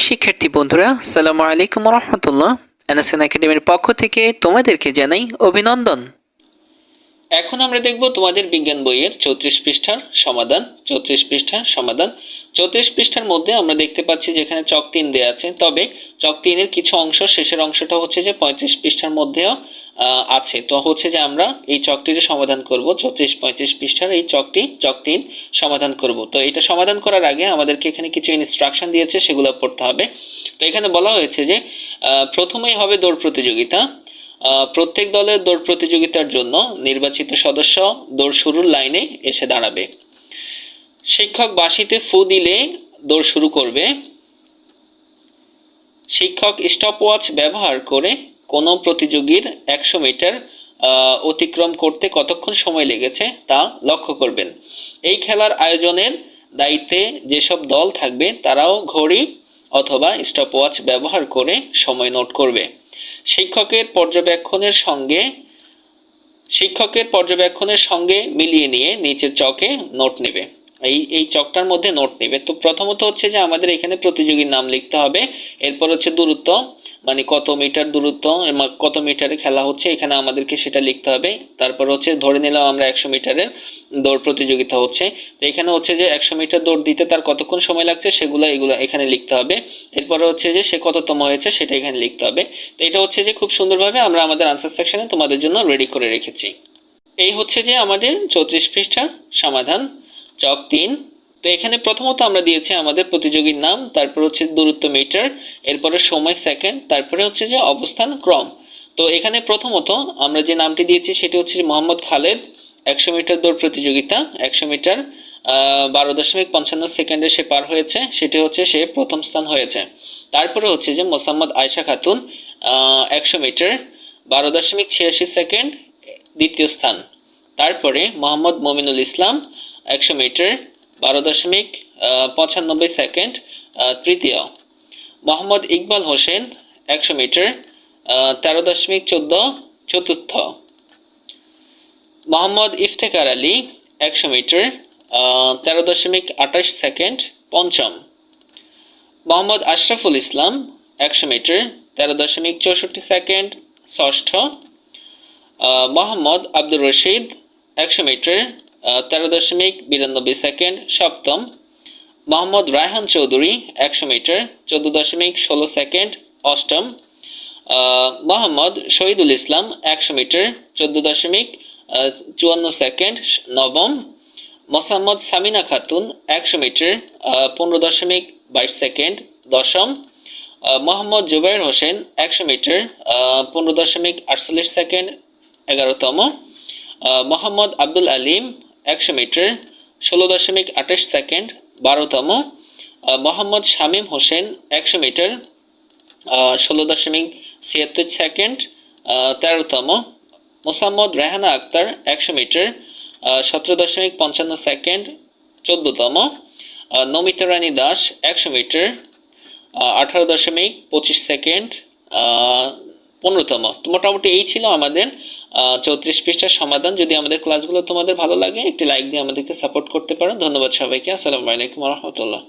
প্রিয় শিক্ষার্থী বন্ধুরা সালামু আলাইকুম রহমতুল্লাহ এনএসএন একাডেমির পক্ষ থেকে তোমাদেরকে জানাই অভিনন্দন। এখন আমরা দেখব তোমাদের বিজ্ঞান বইয়ের চৌত্রিশ পৃষ্ঠার সমাধান, চৌত্রিশ পৃষ্ঠার সমাধান। চৌত্রিশ পৃষ্ঠার মধ্যে আমরা দেখতে পাচ্ছি যেখানে চক তিন দেওয়া আছে, তবে চক তিনের কিছু অংশ শেষের অংশটা হচ্ছে যে পঁয়ত্রিশ পৃষ্ঠার মধ্যেও আছে। তো হচ্ছে যে আমরা এই চকটির সমাধান করব চৌত্রিশ পঁয়ত্রিশ পৃষ্ঠার এই চকটি চক তিন সমাধান করব। তো এটা সমাধান করার আগে আমাদেরকে এখানে কিছু ইনস্ট্রাকশন দিয়েছে, সেগুলো পড়তে হবে। তো এখানে বলা হয়েছে যে প্রথমেই হবে দৌড় প্রতিযোগিতা। প্রত্যেক দলের দৌড় প্রতিযোগিতার জন্য নির্বাচিত সদস্য দৌড় শুরুর লাইনে এসে দাঁড়াবে। শিক্ষক বাঁশিতে ফু দিলে দৌড় শুরু করবে। শিক্ষক স্টপওয়াচ ব্যবহার করে কোনো প্রতিযোগীর একশো মিটার অতিক্রম করতে কতক্ষণ সময় লেগেছে তা লক্ষ্য করবেন। এই খেলার আয়োজনের দায়িত্বে যেসব দল থাকবে তারাও ঘড়ি অথবা স্টপ ওয়াচ ব্যবহার করে সময় নোট করবে। শিক্ষকের পর্যবেক্ষণের সঙ্গে, শিক্ষকের পর্যবেক্ষণের সঙ্গে মিলিয়ে নিয়ে নিচের চকে নোট নেবে। এই এই চকটার মধ্যে নোট নেবে। তো প্রথমত হচ্ছে যে আমাদের এখানে প্রতিযোগীর নাম লিখতে হবে। এরপর হচ্ছে দূরত্ব। মানে কত মিটার দূরত্ব কত মিটারে খেলা হচ্ছে, এখানে আমাদেরকে সেটা লিখতে হবে। তারপর হচ্ছে ধরে নিলাম আমরা একশো মিটারের দৌড় প্রতিযোগিতা হচ্ছে। তো এখানে হচ্ছে যে একশো মিটার দৌড় দিতে তার কতক্ষণ সময় লাগছে সেগুলো, এগুলো এখানে লিখতে হবে। এরপরে হচ্ছে যে সে কততম হয়েছে সেটা এখানে লিখতে হবে। তো এটা হচ্ছে যে খুব সুন্দরভাবে আমরা আমাদের আনসার সেকশনে তোমাদের জন্য রেডি করে রেখেছি। এই হচ্ছে যে আমাদের চৌত্রিশ পৃষ্ঠার সমাধান। চক তিন। তো এখানে প্রথমত আমরা দিয়েছি আমাদের প্রতিযোগীর নাম, তারপর হচ্ছে দূরত্ব মিটার, এরপরে সময় সেকেন্ড, তারপরে হচ্ছে যে অবস্থান ক্রম। তো এখানে প্রথমত আমরা যে নামটি দিয়েছি সেটি হচ্ছে মোহাম্মদ খালেদ, একশো মিটার দৌড় প্রতিযোগিতা, একশো মিটার বারো দশমিক পঞ্চান্ন সেকেন্ডে সে পার হয়েছে, সেটি হচ্ছে সে প্রথম স্থান হয়েছে। তারপরে হচ্ছে যে মোসাম্মদ আয়শা খাতুন একশো মিটার, বারো দশমিক ছিয়াশি সেকেন্ড দ্বিতীয় স্থান। তারপরে মোহাম্মদ মমিনুল ইসলাম, একশো মিটার বারো দশমিক পঁচানব্বই সেকেন্ড তৃতীয়। মোহাম্মদ ইকবাল হোসেন একশো মিটার তেরো দশমিক চোদ্দ, চতুর্থ। মোহাম্মদ ইফতেকার আলী একশো মিটার তেরো দশমিক আঠাশ সেকেন্ড, পঞ্চম। মোহাম্মদ আশরাফুল ইসলাম একশো মিটার, তেরো দশমিক চৌষট্টি সেকেন্ড, ষষ্ঠ। মোহাম্মদ আব্দুর রশিদ একশো মিটার তেরো দশমিক বিরানব্বই সেকেন্ড সপ্তম। মোহাম্মদ রায়হান চৌধুরী একশো মিটার, চোদ্দ দশমিক ষোলো সেকেন্ড অষ্টম। মোহাম্মদ শহীদুল ইসলাম একশো মিটার, চোদ্দ দশমিক চুয়ান্ন সেকেন্ড নবম। মোসাম্মদ সামিনা খাতুন একশো মিটার পনেরো দশমিক বাইশ সেকেন্ড দশম। মোহাম্মদ জুবাইর হোসেন একশো মিটার পনেরো দশমিক আটচল্লিশ সেকেন্ড এগারোতম। মোহাম্মদ আব্দুল আলিম একশো মিটার, ষোলো দশমিক আঠাশ সেকেন্ড, বারোতম মোহাম্মদ শামীম হোসেন একশো মিটার ষোলো দশমিক ছিয়াত্তর সেকেন্ড তেরোতম, মোসাম্মদ রেহানা আক্তার একশো মিটার সতেরো দশমিক পঞ্চান্ন সেকেন্ড, চোদ্দতম নমিতা রানী দাস একশো মিটার আঠারো দশমিক পঁচিশ সেকেন্ড পনেরোতম। তো মোটামুটি এই ছিল আমাদের চৌত্রিশ পৃষ্ঠার সমাধান যদি আমাদের ক্লাসগুলো তোমাদের ভালো লাগে, একটি লাইক দিয়ে আমাদেরকে সাপোর্ট করতে পারো। ধন্যবাদ সবাইকে। আসসালামু আলাইকুম রহমতুল্লাহ।